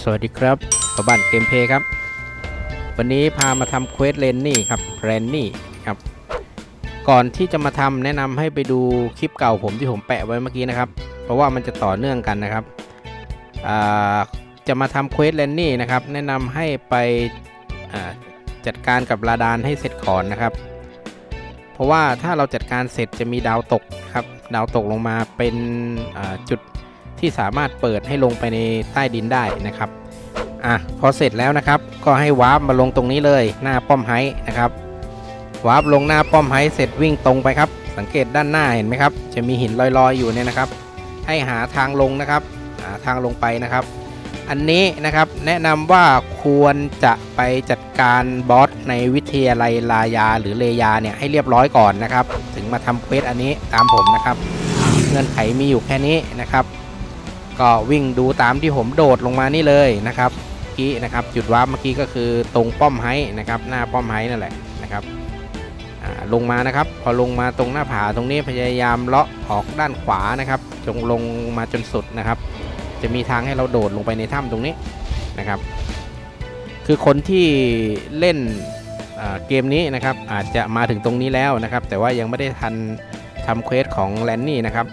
สวัสดีครับประบันเกมเพย์ครับ วันนี้พามาทำเควสเลนนี่ครับเรนนี่ครับ ก่อนที่จะมาทำแนะนำให้ไปดูคลิปเก่าผมที่ผมแปะไว้เมื่อกี้นะครับ เพราะว่ามันจะต่อเนื่องกันนะครับ จะมาทำเควสเลนนี่นะครับ แนะนำให้ไปจัดการกับลาดานให้เสร็จก่อนนะครับ เพราะว่าถ้าเราจัดการเสร็จจะมีดาวตกครับ ดาวตกลงมาเป็นจุด ที่สามารถเปิดให้ลงไปในใต้ดินได้นะครับอะพอเสร็จแล้วนะครับ ก็ให้วาร์ปมาลงตรงนี้เลยหน้าป้อมไฮนะครับวาร์ปลงหน้าป้อมไฮเสร็จวิ่งตรงไปครับ สังเกตด้านหน้าเห็นไหมครับ จะมีหินลอยๆอยู่เนี่ยนะครับ ให้หาทางลงนะครับหาทางลงไปนะครับ อันนี้นะครับแนะนำว่าควรจะไปจัดการบอสในวิทยาลัยลายาหรือเลยาเนี่ยให้เรียบร้อยก่อนนะครับ ถึงมาทำเควสอันนี้ตามผมนะครับ เงื่อนไขมีอยู่แค่นี้นะครับ ก็วิ่งดูตามที่ผมโดดลงมานี่เลยนะครับเมื่อกี้นะครับจุดวาร์ปเมื่อกี้ก็คือตรงป้อมไฮนะครับหน้าป้อมไฮนั่นแหละนะครับลงมานะครับ พอลงมาตรงหน้าผาตรงนี้พยายามเลาะออกด้านขวานะครับ จงลงมาจนสุดนะครับ จะมีทางให้เราโดดลงไปในถ้ำตรงนี้นะครับ คือคนที่เล่นเกมนี้นะครับอาจจะมาถึงตรงนี้แล้วนะครับ แต่ว่ายังไม่ได้ทันทำเควสของแลนนี่นะครับ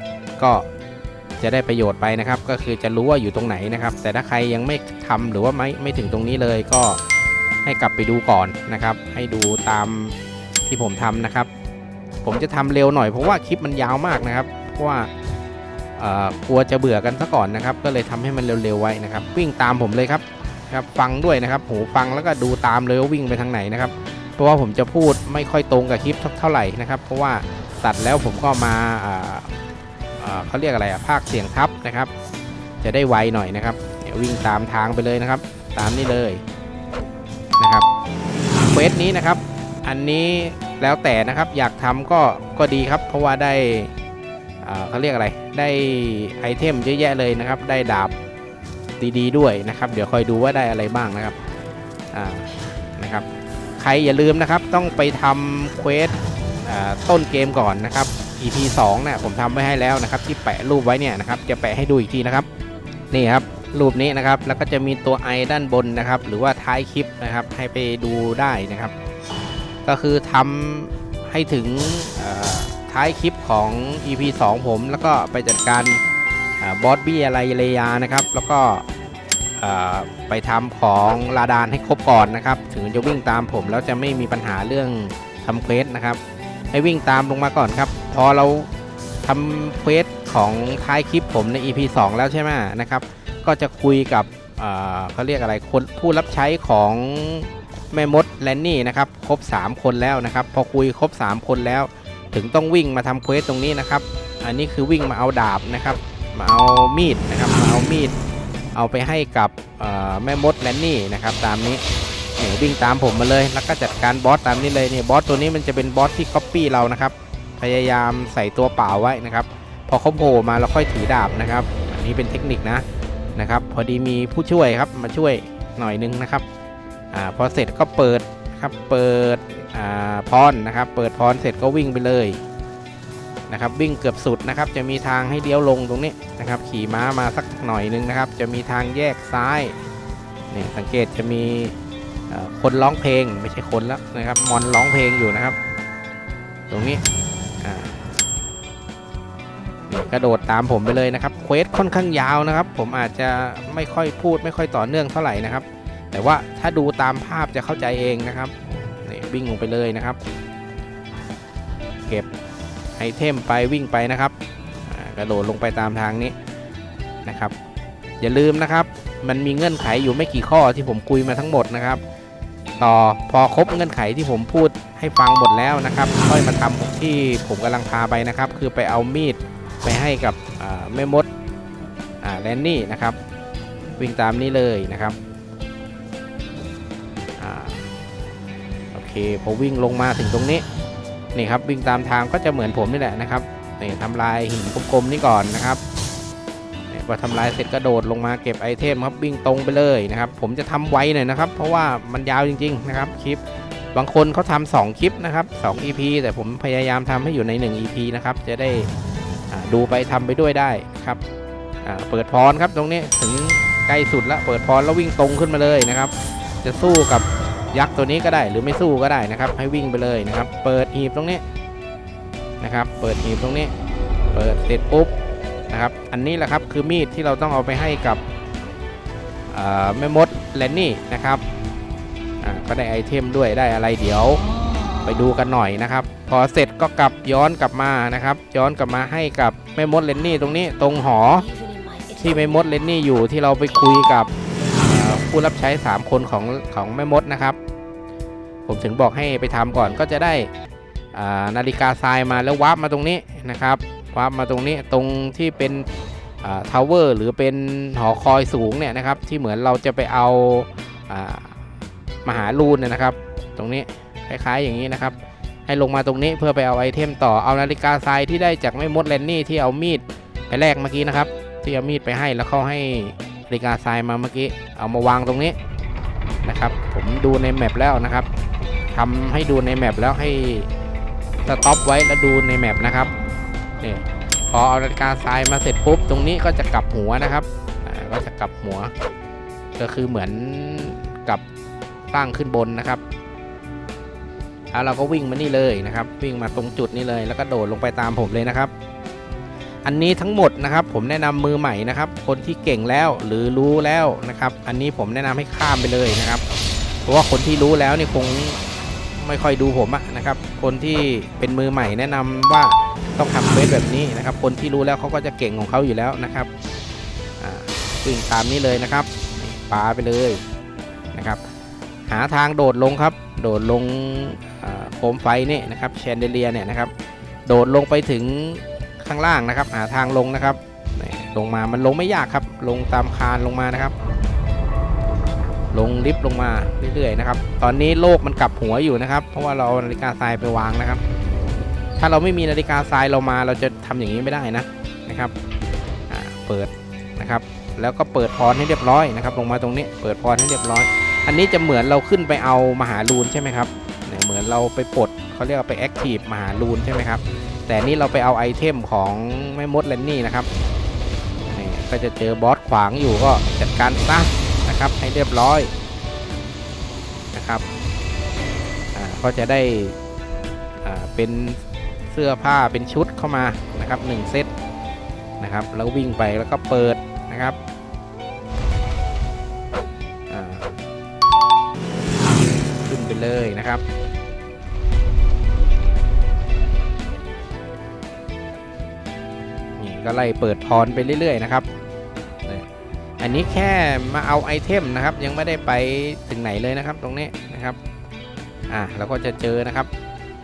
ก็ จะได้ประโยชน์ไปนะครับ ก็คือจะรู้ว่าอยู่ตรงไหนนะครับ แต่ถ้าใครยังไม่ทำหรือว่าไม่ไม่ถึงตรงนี้เลยก็ให้กลับไปดูก่อนนะครับ ให้ดูตามที่ผมทำนะครับ ผมจะทำเร็วหน่อยเพราะว่าคลิปมันยาวมากนะครับ เพราะว่าเอ่อกลัวจะเบื่อกันซะก่อนนะครับ ก็เลยทำให้มันเร็วๆไว้นะครับ วิ่งตามผมเลยครับครับฟังด้วยนะครับหูฟังแล้วก็ดูตามเลยว่าวิ่งไปทางไหนนะครับ เพราะว่าผมจะพูดไม่ค่อยตรงกับคลิปเท่าไหร่นะครับ เพราะว่าตัดแล้วผมก็มาอ่า เขาเรียกอะไรอะภาคเสียงทับนะครับ จะได้ไวหน่อยนะครับเดี๋ยววิ่งตามทางไปเลยนะครับ ตามนี่เลยนะครับเควสนี้นะครับ อันนี้แล้วแต่นะครับอยากทำก็ก็ดีครับ เพราะว่าได้เอ่อเขาเรียกอะไร ได้ไอเทมเยอะแยะเลยนะครับ ได้ดาบดีๆด้วยนะครับ เดี๋ยวคอยดูว่าได้อะไรบ้างนะครับอ่านะครับ ใครอย่าลืมนะครับต้องไปทำเควสต้นเกมก่อนนะครับ EP 2นี่ยผมทำไว้ให้แล้วนะครับ ที่แปะรูปไว้เนี่ยนะครับ จะแปะให้ดูอีกทีนะครับ นี่ครับรูปนี้นะครับ แล้วก็จะมีตัวไอด้านบนนะครับ หรือว่าท้ายคลิปนะครับ ให้ไปดูได้นะครับ ก็คือทำให้ถึงท้ายคลิปของ EP 2 ผม แล้วก็ไปจัดการบอสบี้อะไรเลยานะครับ แล้วก็ไปทำของลาดานให้ครบก่อนนะครับ ถึงจะวิ่งตามผมแล้วจะไม่มีปัญหาเรื่องทำเควสนะครับ ให้วิ่งตามลงมาก่อนครับ พอเราทำเควสของท้ายคลิปผมใน EP 2 แล้วใช่ไหมนะครับ ก็จะคุยกับเเขาเรียกอะไรคนผู้รับใช้ของแม่มดแลนนี่นะครับ ครบ 3 คนแล้วนะครับ พอคุยครบ 3 คนแล้ว ถึงต้องวิ่งมาทำเควสตรงนี้นะครับ อันนี้คือวิ่งมาเอาดาบนะครับ มาเอามีดนะครับ มาเอามีด เอาไปให้กับแม่มดแลนนี่นะครับ ตามนี้ นี่วิ่งตามผมมาเลย แล้วก็จัดการบอสตามนี้เลยเนี่ยบอสตัวนี้มันจะเป็นบอสที่ก๊อปปี้เรานะครับ พยายามใส่ตัวเปล่าไว้นะครับ พอเขาโผล่มาเราค่อยถือดาบนะครับ อันนี้เป็นเทคนิคนะนะครับ พอดีมีผู้ช่วยครับมาช่วยหน่อยนึงนะครับอ่าพอเสร็จก็เปิดครับเปิดอ่าพรนะครับ เปิดพรเสร็จก็วิ่งไปเลยนะครับวิ่งเกือบสุดนะครับ จะมีทางให้เลี้ยวลงตรงนี้นะครับ ขี่ม้ามาสักหน่อยนึงนะครับ จะมีทางแยกซ้ายเนี่ยสังเกตจะมี คนร้องเพลงไม่ใช่คนแล้วนะครับมอนร้องเพลงอยู่นะครับ ตรงนี้นี่กระโดดตามผมไปเลยนะครับเควสค่อนข้างยาวนะครับ ผมอาจจะไม่ค่อยพูดไม่ค่อยต่อเนื่องเท่าไหร่นะครับ แต่ว่าถ้าดูตามภาพจะเข้าใจเองนะครับนี่วิ่งลงไปเลยนะครับ เก็บไอเทมไปวิ่งไปนะครับกระโดดลงไปตามทางนี้นะครับ อย่าลืมนะครับ มันมีเงื่อนไขอยู่ไม่กี่ข้อที่ผมคุยมาทั้งหมดนะครับ ต่อพอครบเงื่อนไขที่ผมพูดให้ฟังหมดแล้วนะครับค่อยมาทำที่ผมกำลังพาไปนะครับ คือไปเอามีดไปให้กับแม่มดแลนนี่นะครับ วิ่งตามนี้เลยนะครับอโอเคพอวิ่งลงมาถึงตรงนี้นี่ครับวิ่งตามทางก็จะเหมือนผมนี่แหละนะครับนี่ทำลายหินกลมๆนี่ก่อนนะครับ พอทำลายเสร็จกระโดดลงมาเก็บไอเทมครับวิ่งตรงไปเลยนะครับ ผมจะทำไวหน่อยนะครับ เพราะว่ามันยาวจริง ๆ นะครับคลิป บางคนเขาทำสองคลิปนะครับ 2 EP แต่ผมพยายามทำให้อยู่ใน 1 EP นะครับ จะได้ดูไปทำไปด้วยได้ครับเปิดพรครับตรงนี้ถึงใกล้สุดแล้วเปิดพรแล้ววิ่งตรงขึ้นมาเลยนะครับ จะสู้กับยักษ์ตัวนี้ก็ได้หรือไม่สู้ก็ได้นะครับ ให้วิ่งไปเลยนะครับ เปิดหีบตรงนี้นะครับ เปิดหีบตรงนี้ เปิดเสร็จปุ๊บ นะครับ อันนี้แหละครับคือมีดที่เราต้องเอาไปให้กับอ่าแม่มดแลนนี่นะครับอ่าก็ได้ไอเทมด้วยได้อะไรเดี๋ยวไปดูกันหน่อยนะครับ พอเสร็จก็กลับย้อนกลับมานะครับ ย้อนกลับมาให้กับแม่มดเลนนี่ตรงนี้ตรงหอ ที่แม่มดเลนนี่อยู่ที่เราไปคุยกับเอ่อผู้รับใช้ 3 คนของของแม่มดนะครับ ผมถึงบอกให้ไปทำก่อนก็จะได้อ่านาฬิกาทรายมาแล้ววาร์ปมาตรงนี้นะครับ ควาร์ปมาตรงนี้ตรงที่เป็นทาวเวอร์หรือเป็นหอคอยสูงเนี่ยนะครับ ที่เหมือนเราจะไปเอาอมหาลูนเนยนะครับ ตรงนี้คล้ายๆอย่างนี้นะครับ ให้ลงมาตรงนี้เพื่อไปเอาไอเทมต่อเอานาฬิกาทรายที่ได้จากแม่มดเลนนี่ที่เอามีดไปแลกเมื่อกี้นะครับ ที่เอามีดไปให้แล้วเขาให้นาฬิกาทรายมาเมื่อกี้เอามาวางตรงนี้นะครับ ผมดูในแมปแล้วนะครับทำให้ดูในแมปแล้วให้สต็อปไว้แล้วดูในแมปนะครับ นี่พอเอานาฬิกาทรายมาเสร็จปุ๊บตรงนี้ก็จะกลับหัวนะครับก็จะกลับหัว ก็คือเหมือนกับตั้งขึ้นบนนะครับแล้วเราก็วิ่งมานี่เลยนะครับ วิ่งมาตรงจุดนี้เลย แล้วก็โดดลงไปตามผมเลยนะครับ อันนี้ทั้งหมดนะครับ ผมแนะนำมือใหม่นะครับ คนที่เก่งแล้วหรือรู้แล้วนะครับ อันนี้ผมแนะนำให้ข้ามไปเลยนะครับ เพราะว่าคนที่รู้แล้วนี่คง ไม่ค่อยดูผมอะนะครับ คนที่เป็นมือใหม่แนะนำว่าต้องทำเควสแบบนี้นะครับ คนที่รู้แล้วเขาก็จะเก่งของเขาอยู่แล้วนะครับอ่าวิ่งตามนี้เลยนะครับปาไปเลยนะครับ หาทางโดดลงครับ โดดลงโคมไฟนี่นะครับแชนเดเลียเนี่ยนะครับ โดดลงไปถึงข้างล่างนะครับ หาทางลงนะครับลงมามันลงไม่ยากครับ ลงตามคานลงมานะครับ ลงลิฟต์ลงมาเรื่อยๆนะครับ ตอนนี้โลกมันกลับหัวอยู่นะครับ เพราะว่าเราเอานาฬิกาทรายไปวางนะครับ ถ้าเราไม่มีนาฬิกาทรายเรามาเราจะทำอย่างนี้ไม่ได้นะนะครับเปิดนะครับ แล้วก็เปิดพรให้เรียบร้อยนะครับ ลงมาตรงนี้เปิดพรให้เรียบร้อย อันนี้จะเหมือนเราขึ้นไปเอามหาลูนใช่ไหมครับเหมือนเราไปปลดเขาเรียกว่าไปแอคทีฟมหาลูนใช่ไหมครับ แต่นี่เราไปเอาไอเทมของแม่มดแลนนี่นะครับก็จะเจอบอสขวางอยู่ก็จัดการซะ นะครับ ให้เรียบร้อยนะครับอ่าก็จะได้เป็นเสื้อผ้าเป็นชุดเข้ามานะครับหนึ่งเซตนะครับแล้ววิ่งไปแล้วก็เปิดนะครับขึ้นไปเลยนะครับนี่ก็ไล่เปิดพรไปเรื่อยๆนะครับ อันนี้แค่มาเอาไอเทมนะครับ ยังไม่ได้ไปถึงไหนเลยนะครับ ตรงนี้นะครับอะเราก็จะเจอนะครับ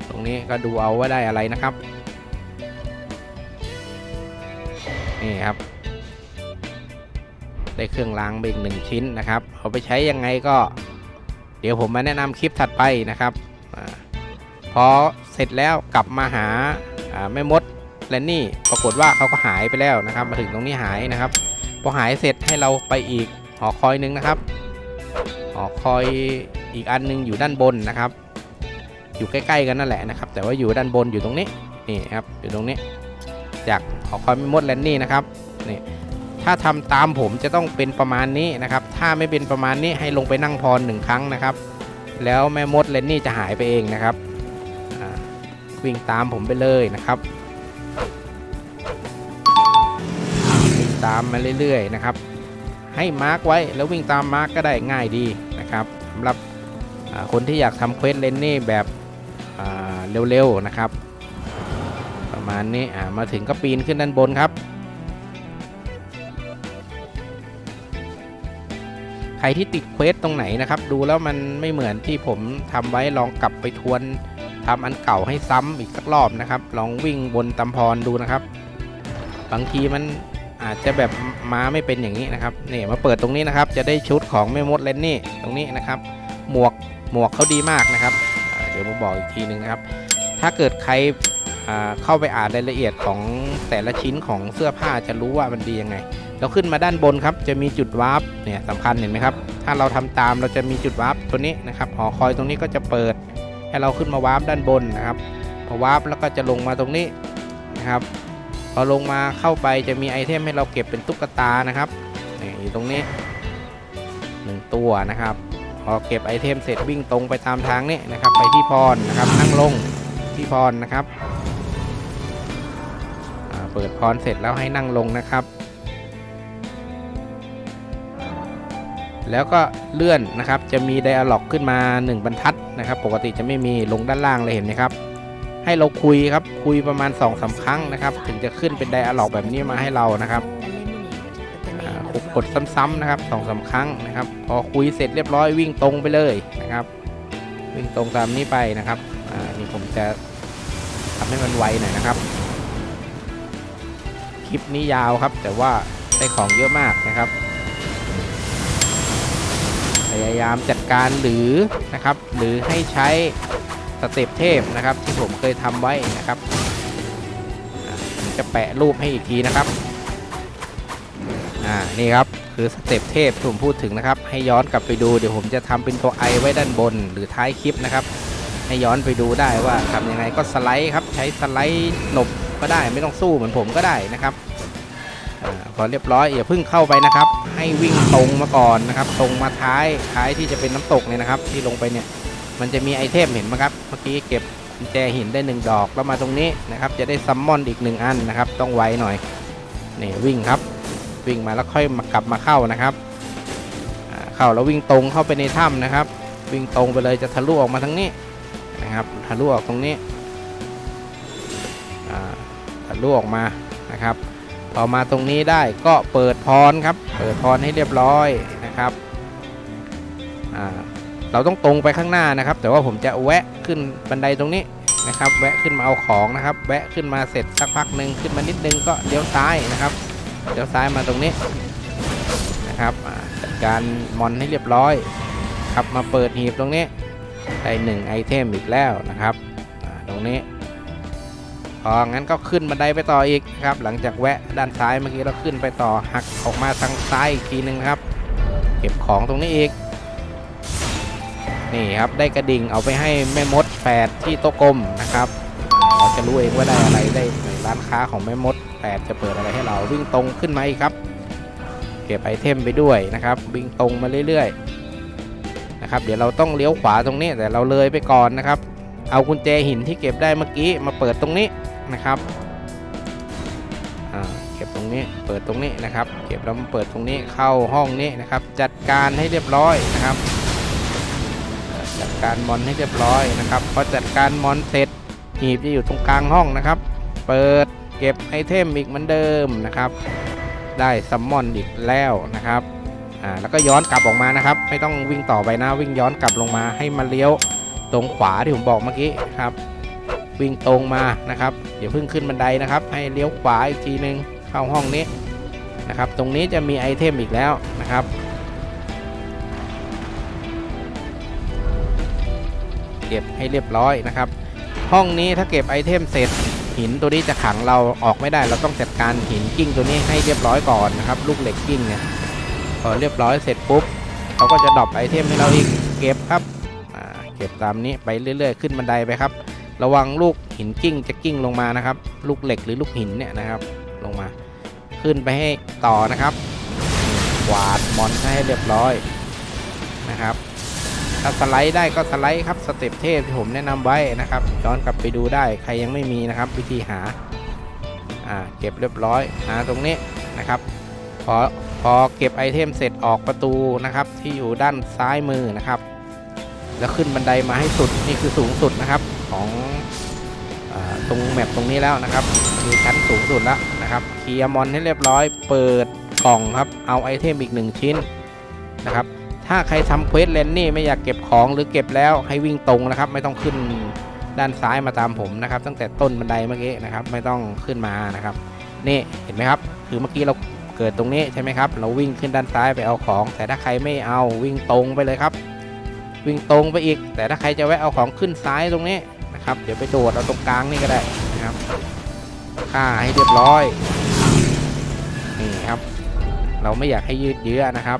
ตรงนี้ก็ดูเอาว่าได้อะไรนะครับนี่ครับ ได้เครื่องรางไปอีกหนึ่งชิ้นนะครับเอาไปใช้ยังไงก็ เดี๋ยวผมมาแนะนำคลิปถัดไปนะครับอพอเสร็จแล้วกลับมาหาาแม่มดแลนนี่ปรากฏว่าเขาก็หายไปแล้วนะครับ มาถึงตรงนี้หายนะครับ พอหายเสร็จให้เราไปอีกหอคอยหนึงนะครับ หอคอยอีกอันหนึงอยู่ด้านบนนะครับ อยู่ใกล้ๆกันนั่นแหละนะครับ แต่ว่าอยู่ด้านบนอยู่ตรงนี้นี่ครับอยู่ตรงนี้ จากหอคอยไม่มดแลนนี่นะครับนี่ถ้าทำตามผมจะต้องเป็นประมาณนี้นะครับ ถ้าไม่เป็นประมาณนี้ให้ลงไปนั่งพรหนึ่งครั้งนะครับ แล้วแม่มดแลนนี่จะหายไปเองนะครับวิ่งตามผมไปเลยนะครับ ตามมาเรื่อยๆนะครับ ให้มาร์กไว้แล้ววิ่งตามมาร์กก็ได้ง่ายดีนะครับสำหรับคนที่อยากทำเควสเลนนี่แบบเร็วๆนะครับ ประมาณนี้มาถึงก็ปีนขึ้นด้านบนครับใครที่ติดเควสตรงไหนนะครับ ดูแล้วมันไม่เหมือนที่ผมทำไว้ลองกลับไปทวนทำอันเก่าให้ซ้ำอีกสักรอบนะครับ ลองวิ่งบนตำพรดูนะครับ บางทีมัน อาจจะแบบมาไม่เป็นอย่างนี้นะครับนี่มาเปิดตรงนี้นะครับ จะได้ชุดของแม่มดเลนนี่ตรงนี้นะครับ หมวกหมวกเขาดีมากนะครับ เดี๋ยวผมบอกอีกทีหนึ่งนะครับ ถ้าเกิดใครเข้าไปอ่านรายละเอียดของแต่ละชิ้นของเสื้อผ้าจะรู้ว่ามันดียังไง เราขึ้นมาด้านบนครับ จะมีจุดวาร์ปเนี่ยสำคัญเห็นไหมครับ ถ้าเราทำตามเราจะมีจุดวาร์ปตัวนี้นะครับหอคอยตรงนี้ก็จะเปิด ให้เราขึ้นมาวาร์ปด้านบนนะครับพอวาร์ปแล้วก็จะลงมาตรงนี้นะครับ พอลงมาเข้าไปจะมีไอเทมให้เราเก็บเป็นตุ๊กตานะครับนี่อยู่ตรงนี้หนึ่งตัวนะครับ พอเก็บไอเทมเสร็จวิ่งตรงไปตามทางนี้นะครับ ไปที่พรนะครับนั่งลงที่พรนะครับเปิดพรเสร็จแล้วให้นั่งลงนะครับ แล้วก็เลื่อนนะครับจะมีไดอะล็อกขึ้นมา 1 บรรทัดนะครับ ปกติจะไม่มีลงด้านล่างเลยเห็นไหมครับ ให้เราคุยครับคุยประมาณ2อสาครั้งนะครับ ถึงจะขึ้นเป็นไดอะล็อกแบบนี้มาให้เรานะครับกดซ้ำๆนะครับสองสาครั้งนะครับ พอคุยเสร็จเรียบร้อยวิ่งตรงไปเลยนะครับ วิ่งตรงตามนี้ไปนะครับอ่านี่ผมจะทำให้มันไวหน่อยนะครับ คลิปนี้ยาวครับ แต่ว่าได้ของเยอะมากนะครับ พยายามจัดการหรือนะครับ หรือให้ใช้ สเต็ปเทพนะครับที่ผมเคยทำไว้นะครับ จะแปะรูปให้อีกทีนะครับอ่านี่ครับคือสเต็ปเทพที่ผมพูดถึงนะครับ ให้ย้อนกลับไปดูเดี๋ยวผมจะทำเป็นตัวไอไว้ด้านบนหรือท้ายคลิปนะครับ ให้ย้อนไปดูได้ว่าทำยังไงก็สไลด์ครับใช้สไลด์หนบก็ได้ไม่ต้องสู้เหมือนผมก็ได้นะครับอาพอเรียบร้อยอย่าเพิ่งเข้าไปนะครับ ให้วิ่งตรงมาก่อนนะครับ ตรงมาท้ายท้ายที่จะเป็นน้ำตกเนี่ยนะครับ ที่ลงไปเนี่ย มันจะมีไอเทมเห็นไหมครับ เมื่อกี้เก็บกุญแจหินได้หนึ่งดอกแล้วมาตรงนี้นะครับจะได้ซัมมอนอีกหนึ่งอันนะครับ ต้องไวหน่อยนี่วิ่งครับ วิ่งมาแล้วค่อยมากลับมาเข้านะครับเข้าแล้ววิ่งตรงเข้าไปในถ้ำนะครับ วิ่งตรงไปเลยจะทะลุออกมาทั้งนี้นะครับทะลุออกตรงนี้ทะลุออกมานะครับพอมาตรงนี้ได้ก็เปิดพรครับ เปิดพรให้เรียบร้อยนะครับอ่า เราต้องตรงไปข้างหน้านะครับ แต่ว่าผมจะแวะขึ้นบันไดตรงนี้นะครับ แวะขึ้นมาเอาของนะครับ แวะขึ้นมาเสร็จสักพักหนึ่งขึ้นมานิดนึงก็เลี้ยวซ้ายนะครับเลี้ยวซ้ายมาตรงนี้นะครับจัดการมอนให้เรียบร้อยครับมาเปิดหีบตรงนี้ได้หนึ่งไอเทมอีกแล้วนะครับตรงนี้พองั้นก็ขึ้นบันไดไปต่ออีกนะครับ หลังจากแวะด้านซ้ายเมื่อกี้เราขึ้นไปต่อหักออกมาทางซ้ายอีกทีหนึงครับ เก็บของตรงนี้อีก นี่ครับได้กระดิ่งเอาไปให้แม่มดแฝดที่โต๊ะกลมนะครับเราจะรู้เองว่าได้อะไรได้ร้านค้าของแม่มดแฝดจะเปิดอะไรให้เราวิ่งตรงขึ้นมาอีกครับ เก็บไอเทมไปด้วยนะครับ วิ่งตรงมาเรื่อยๆนะครับเดี๋ยวเราต้องเลี้ยวขวาตรงนี้แต่เราเลยไปก่อนนะครับ เอากุญแจหินที่เก็บได้เมื่อกี้มาเปิดตรงนี้นะครับเก็บตรงนี้เปิดตรงนี้นะครับ เก็บแล้วมาเปิดตรงนี้เข้าห้องนี้นะครับ จัดการให้เรียบร้อยนะครับ การมอนให้เรียบร้อยนะครับพอจัดการมอนเสร็จหีบจะอยู่ตรงกลางห้องนะครับ เปิดเก็บไอเทมอีกเหมือนเดิมนะครับ ได้ซัมมอนอีกแล้วนะครับอ่าแล้วก็ย้อนกลับออกมานะครับ ไม่ต้องวิ่งต่อไปนะวิ่งย้อนกลับลงมาให้มาเลี้ยวตรงขวาที่ผมบอกเมื่อกี้ครับ วิ่งตรงมานะครับอย่าเพิ่งขึ้นบันไดนะครับ ให้เลี้ยวขวาอีกทีหนึ่งเข้าห้องนี้นะครับ ตรงนี้จะมีไอเทมอีกแล้วนะครับ เก็บให้เรียบร้อยนะครับ ห้องนี้ถ้าเก็บไอเทมเสร็จหินตัวนี้จะขังเราออกไม่ได้เราต้องจัดการหินกิ้งตัวนี้ให้เรียบร้อยก่อนนะครับ ลูกเหล็กกิ้งเนี่ยพอเรียบร้อยเสร็จปุ๊บเขาก็จะดรอปไอเทมให้เราอีกเก็บครับเก็บตามนี้ไปเรื่อย ๆ ขึ้นบันไดไปครับ ระวังลูกหินกิ้งจะกิ้งลงมานะครับ ลูกเหล็กหรือลูกหินเนี่ยนะครับลงมา ขึ้นไปให้ต่อนะครับกวาดมอนให้เรียบร้อยนะครับ ถ้าสไลด์ได้ก็สไลด์ครับสเต็ปเทพที่ผมแนะนำไว้นะครับย้อนกลับไปดูได้ใครยังไม่มีนะครับ วิธีหาอ่าเก็บเรียบร้อยหาตรงนี้นะครับพอพอเก็บไอเทมเสร็จออกประตูนะครับ ที่อยู่ด้านซ้ายมือนะครับ แล้วขึ้นบันไดมาให้สุดนี่คือสูงสุดนะครับของอตรงแมปตรงนี้แล้วนะครับคือชั้นสูงสุดแล้วนะครับเคลียร์มอนให้เรียบร้อย เปิดกล่องครับเอาไอเทมอีกหนึ่งชิ้นนะครับ ถ้าใครทำเควสเลนนี่ไม่อยากเก็บของหรือเก็บแล้วให้วิ่งตรงนะครับ ไม่ต้องขึ้นด้านซ้ายมาตามผมนะครับ ตั้งแต่ต้นบันไดเมื่อกี้นะครับ ไม่ต้องขึ้นมานะครับ นี่เห็นไหมครับ คือเมื่อกี้เราเกิดตรงนี้ใช่ไหมครับ เราวิ่งขึ้นด้านซ้ายไปเอาของ แต่ถ้าใครไม่เอาวิ่งตรงไปเลยครับ วิ่งตรงไปอีก แต่ถ้าใครจะแวะเอาของขึ้นซ้ายตรงนี้นะครับ เดี๋ยวไปโดดเอาตรงกลางนี่ก็ได้นะครับฆ่าให้เรียบร้อยนี่ครับ เราไม่อยากให้ยืดเยื้อนะครับ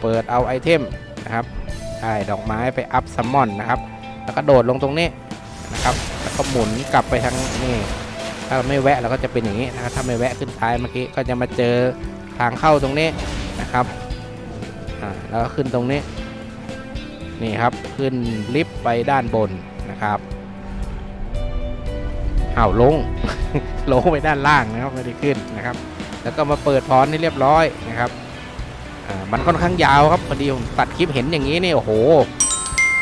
เปิดเอาไอเทมนะครับได้ดอกไม้ไปอัพซัมมอนนะครับ แล้วก็โดดลงตรงนี้นะครับแล้วก็หมุนกลับไปทางนี่ถ้าเราไม่แวะเราก็จะเป็นอย่างนี้นะครับถ้าไม่แวะขึ้นซ้ายเมื่อกี้ก็จะมาเจอทางเข้าตรงนี้นะครับอ่าแล้วก็ขึ้นตรงนี้นี่ครับขึ้นลิฟต์ไปด้านบนนะครับอ้าวลง ลงไปด้านล่างนะครับไม่ได้ขึ้นนะครับ แล้วก็มาเปิดพรให้เรียบร้อยนะครับ มันค่อนข้างยาวครับพอดีผมตัดคลิปเห็นอย่างนี้นี่โอ้โห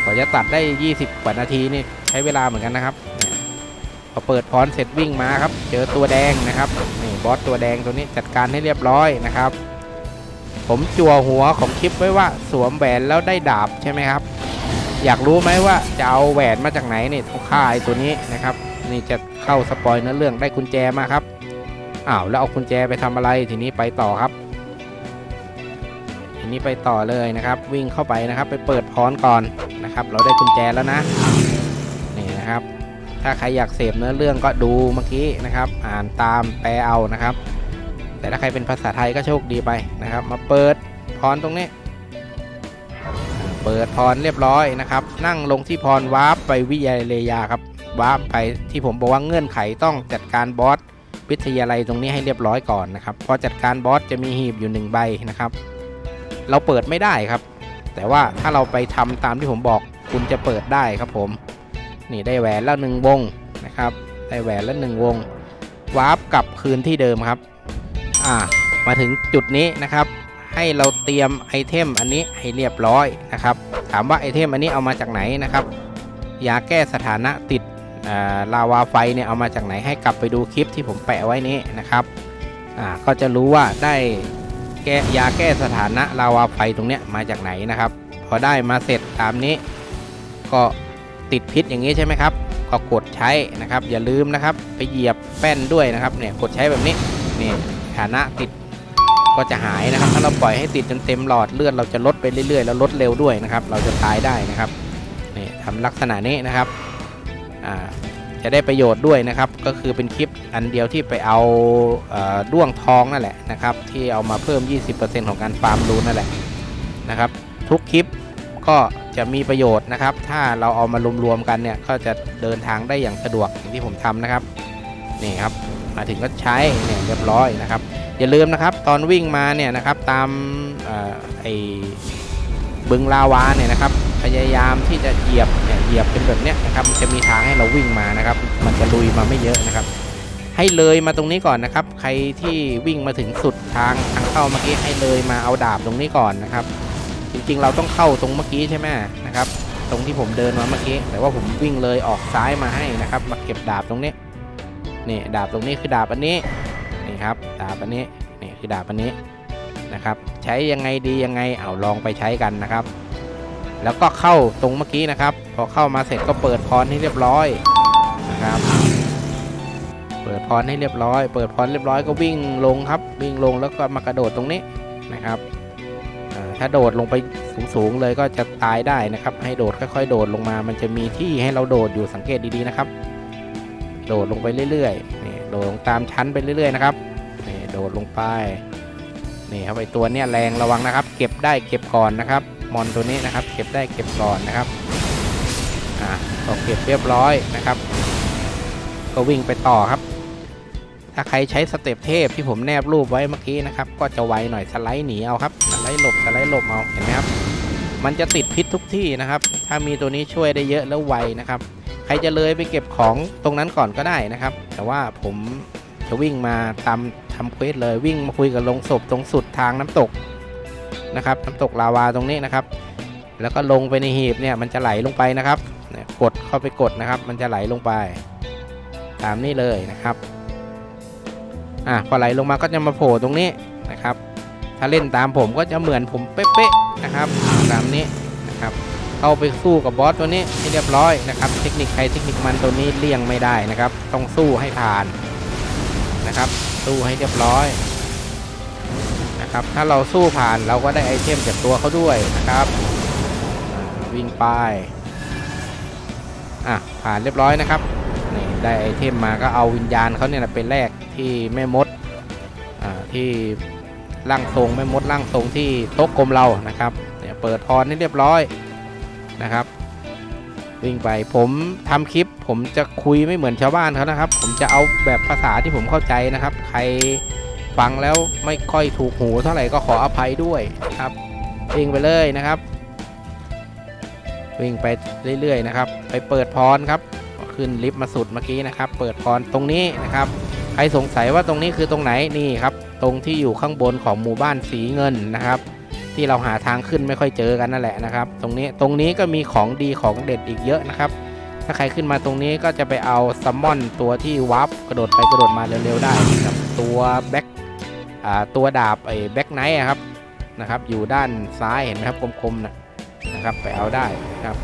กว่าจะตัดได้ 20กว่านาทีนี่ใช้เวลาเหมือนกันนะครับพอเปิดพรเสร็จวิ่งมาครับ เจอตัวแดงนะครับนี่บอสตัวแดงตัวนี้จัดการให้เรียบร้อยนะครับ ผมจั่วหัวของคลิปไว้ว่าสวมแหวนแล้วได้ดาบใช่ไหมครับ อยากรู้ไหมว่าจะเอาแหวนมาจากไหนนี่ต้องฆ่าไอ้ตัวนี้นะครับ นี่จะเข้าสปอยเนื้อเรื่องได้กุญแจมาครับอ้าวแล้วเอากุญแจไปทำอะไรทีนี้ไปต่อครับ นี้ไปต่อเลยนะครับ วิ่งเข้าไปนะครับ ไปเปิดพรก่อนนะครับ เราได้กุญแจแล้วนะนี่นะครับ ถ้าใครอยากเสพเนื้อเรื่องก็ดูเมื่อกี้นะครับ อ่านตามแปลเอานะครับ แต่ถ้าใครเป็นภาษาไทยก็โชคดีไปนะครับ มาเปิดพรตรงนี้ เปิดพรเรียบร้อยนะครับ นั่งลงที่พรวาร์ปไปวิยาเลยาครับวาร์ปไปที่ผมบอกว่าเงื่อนไขต้องจัดการบอสวิทยาลัยตรงนี้ให้เรียบร้อยก่อนนะครับ พอจัดการบอสจะมีหีบอยู่หนึ่งใบนะครับ เราเปิดไม่ได้ครับ แต่ว่าถ้าเราไปทำตามที่ผมบอกคุณจะเปิดได้ครับผม นี่ได้แหวนแล้วหนึ่งวงนะครับ ได้แหวนแล้วหนึ่งวงวาร์ปกลับคืนที่เดิมครับ อ่า มาถึงจุดนี้นะครับ ให้เราเตรียมไอเทมอันนี้ให้เรียบร้อยนะครับ ถามว่าไอเทมอันนี้เอามาจากไหนนะครับยาแก้สถานะติดาลาวาไฟเนี่ยเอามาจากไหนให้กลับไปดูคลิปที่ผมแปะไว้นี้นะครับ อ่า ก็จะรู้ว่าได้ แก้ยาแก้สถานะลาวาไฟตรงเนี้ยมาจากไหนนะครับ พอได้มาเสร็จตามนี้ ก็ติดพิษอย่างนี้ใช่ไหมครับ ก็กดใช้นะครับ อย่าลืมนะครับ ไปเหยียบแป้นด้วยนะครับเนี่ยกดใช้แบบนี้นี่ฐานะติดก็จะหายนะครับ ถ้าเราปล่อยให้ติดจนเต็มหลอดเลือดเราจะลดไปเรื่อยๆ แล้วลดเร็วด้วยนะครับ เราจะตายได้นะครับนี่ทำลักษณะนี้นะครับอ่า จะได้ประโยชน์ด้วยนะครับ ก็คือเป็นคลิปอันเดียวที่ไปเอาด้วงทองนั่นแหละนะครับ ที่เอามาเพิ่ม 20%ของการฟาร์มรูนนั่นแหละนะครับ ทุกคลิปก็จะมีประโยชน์นะครับ ถ้าเราเอามารวมๆกันเนี่ยก็จะเดินทางได้อย่างสะดวกอย่างที่ผมทำนะครับนี่ครับมาถึงก็ใช้เนี่ยเรียบร้อยนะครับ อย่าลืมนะครับตอนวิ่งมาเนี่ยนะครับตามเอ่อไอบึงลาวาเนี่ยนะครับ พยายามที่จะเหยียบเนี่ยเหยียบเป็นแบบเนี้ยนะครับมันจะมีทางให้เราวิ่งมานะครับ มันจะลุยมาไม่เยอะนะครับ ให้เลยมาตรงนี้ก่อนนะครับ ใครที่วิ่งมาถึงสุดทางทางเข้าเมื่อกี้ให้เลยมาเอาดาบตรงนี้ก่อนนะครับ จริงๆเราต้องเข้าตรงเมื่อกี้ใช่ไหมนะครับ ตรงที่ผมเดินมาเมื่อกี้แต่ว่าผมวิ่งเลยออกซ้ายมาให้นะครับ มาเก็บดาบตรงนี้นี่ดาบตรงนี้คือดาบอันนี้นี่ครับดาบอันนี้นี่คือดาบอันนี้นะครับ ใช้ยังไงดียังไงเอาลองไปใช้กันนะครับ แล้วก็เข้าตรงเมื่อกี้นะครับ พอเข้ามาเสร็จก็เปิดพรให้เรียบร้อยนะครับ เปิดพรให้เรียบร้อย เปิดพรเรียบร้อยก็วิ่งลงครับ วิ่งลงแล้วก็มากระโดดตรงนี้นะครับถ้าโดดลงไปสูงๆเลยก็จะตายได้นะครับ ให้โดดค่อยๆ โดดลงมา มันจะมีที่ให้เราโดดอยู่สังเกตดีๆนะครับ โดดลงไปเรื่อยๆนี่โดดลงตามชั้นไปเรื่อยๆนะครับนี่โดดลงไปนี่ครับไอตัวเนี้ยแรงระวังนะครับ เก็บได้เก็บก่อนนะครับ มอนตัวนี้นะครับ เก็บได้เก็บก่อนนะครับอ่าก็เก็บเรียบร้อยนะครับ ก็วิ่งไปต่อครับ ถ้าใครใช้สเต็ปเทพที่ผมแนบรูปไว้เมื่อกี้นะครับ ก็จะไวหน่อยสไลด์หนีเอาครับสไลด์หลบสไลด์หลบเอาเห็นไหมครับ มันจะติดพิษทุกที่นะครับ ถ้ามีตัวนี้ช่วยได้เยอะแล้วไวนะครับ ใครจะเลยไปเก็บของตรงนั้นก่อนก็ได้นะครับ แต่ว่าผมจะวิ่งมาตามทำเควสเลยวิ่งมาคุยกับลงศพตรงสุดทางน้ำตก นะครับน้ำตกลาวาตรงนี้นะครับ แล้วก็ลงไปในหีบเนี่ยมันจะไหลลงไปนะครับกดเข้าไปกดนะครับ มันจะไหลลงไป ตามนี้เลยนะครับอะพอไหลลงมาก็จะมาโผล่ตรงนี้นะครับ ถ้าเล่นตามผมก็จะเหมือนผมเป๊ะๆนะครับ ตามนี้นะครับเข้าไปสู้กับบอสตัวนี้ให้เรียบร้อยนะครับ เทคนิคใครเทคนิคมันตัวนี้เลี่ยงไม่ได้นะครับ ต้องสู้ให้ผ่านนะครับ สู้ให้เรียบร้อย นะครับถ้าเราสู้ผ่านเราก็ได้ไอเทมจากตัวเขาด้วยนะครับวิ่งไปอะผ่านเรียบร้อยนะครับนี่ได้ไอเทมมาก็เอาวิญญาณเขาเนี่ยเป็นแรกที่แม่มดอ่าที่ร่างทรงแม่มดร่างทรงที่โต๊ะกลมเรานะครับเนี่ยเปิดพรให้เรียบร้อยนะครับวิ่งไปผมทำคลิป ผมจะคุยไม่เหมือนชาวบ้านเขานะครับ ผมจะเอาแบบภาษาที่ผมเข้าใจนะครับ ใคร ฟังแล้วไม่ค่อยถูกหูเท่าไหร่ก็ขออภัยด้วยครับวิ่งไปเลยนะครับ วิ่งไปเรื่อยๆนะครับ ไปเปิดพรครับขึ้นลิฟต์มาสุดเมื่อกี้นะครับ เปิดพรตรงนี้นะครับ ใครสงสัยว่าตรงนี้คือตรงไหนนี่ครับ ตรงที่อยู่ข้างบนของหมู่บ้านสีเงินนะครับ ที่เราหาทางขึ้นไม่ค่อยเจอกันนั่นแหละนะครับ ตรงนี้ตรงนี้ก็มีของดีของเด็ดอีกเยอะนะครับถ้าใครขึ้นมาตรงนี้ก็จะไปเอาซัมมอนตัวที่วาร์ปกระโดดไปกระโดดมาเร็วๆได้นะครับตัวแบ็ค ตัวดาบไอ้แบ็คไนท์ครับนะครับ อยู่ด้านซ้ายเห็นไหมครับคมๆนะนะครับไปเอาได้นะครับ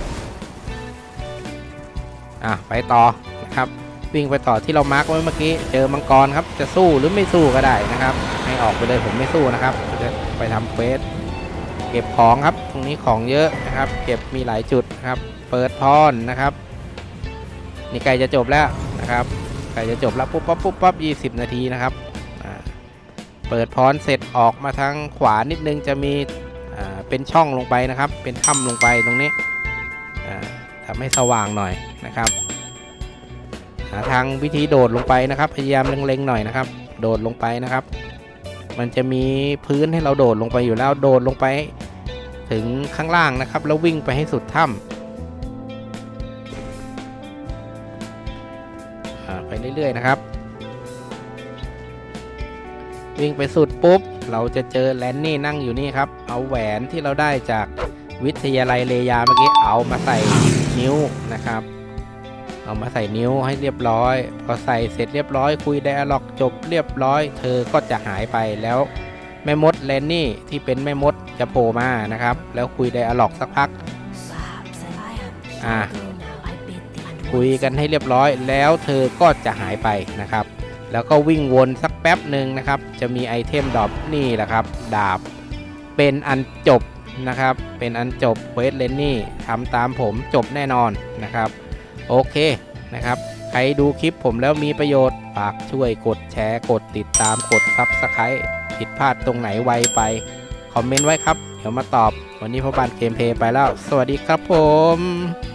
อะไปต่อนะครับวิ่งไปต่อที่เรามาร์กไว้เมื่อกี้เจอมังกรครับจะสู้หรือไม่สู้ก็ได้นะครับ ให้ออกไปเลยผมไม่สู้นะครับจะไปทำเควสเก็บของครับ ตรงนี้ของเยอะนะครับ เก็บมีหลายจุดนะครับ เปิดพรนะครับ นี่ใกล้จะจบแล้วนะครับใกล้จะจบแล้วปุ๊บปั๊บปุ๊บปั๊บยี่สิบนาทีนะครับ เปิดพรเสร็จออกมาทางขวานิดนึงจะมีเป็นช่องลงไปนะครับ เป็นถ้ำลงไปตรงนี้ทำให้สว่างหน่อยนะครับหาทางวิธีโดดลงไปนะครับ พยายามเล็งๆหน่อยนะครับ โดดลงไปนะครับ มันจะมีพื้นให้เราโดดลงไปอยู่แล้วโดดลงไป ถึงข้างล่างนะครับ แล้ววิ่งไปให้สุดถ้ำไปเรื่อยๆนะครับ วิ่งไปสุดปุ๊บ เราจะเจอแลนนี่นั่งอยู่นี่ครับ เอาแหวนที่เราได้จากวิทยาลัยเลยาเมื่อกี้เอามาใส่นิ้วนะครับ เอามาใส่นิ้วให้เรียบร้อย พอใส่เสร็จเรียบร้อย คุยไดอะล็อกจบเรียบร้อย เธอก็จะหายไปแล้วแม่มดแลนนี่ที่เป็นแม่มดจะโผล่มานะครับ แล้วคุยไดอะล็อกสักพักอ่าคุยกันให้เรียบร้อยแล้วเธอก็จะหายไปนะครับ แล้วก็วิ่งวนสักแป๊บหนึ่งนะครับ จะมีไอเทมดรอปนี่แหละครับ ดาบเป็นอันจบนะครับ เป็นอันจบเควสเลนนี่ทำตามผมจบแน่นอนนะครับ โอเคนะครับ ใครดูคลิปผมแล้วมีประโยชน์ฝากช่วยกดแชร์กดติดตามกดซับสไครต์ผิดพลาดตรงไหนไวไป คอมเมนต์ไว้ครับ เดี๋ยวมาตอบ วันนี้พ่อบานเกมเพย์ไปแล้ว สวัสดีครับผม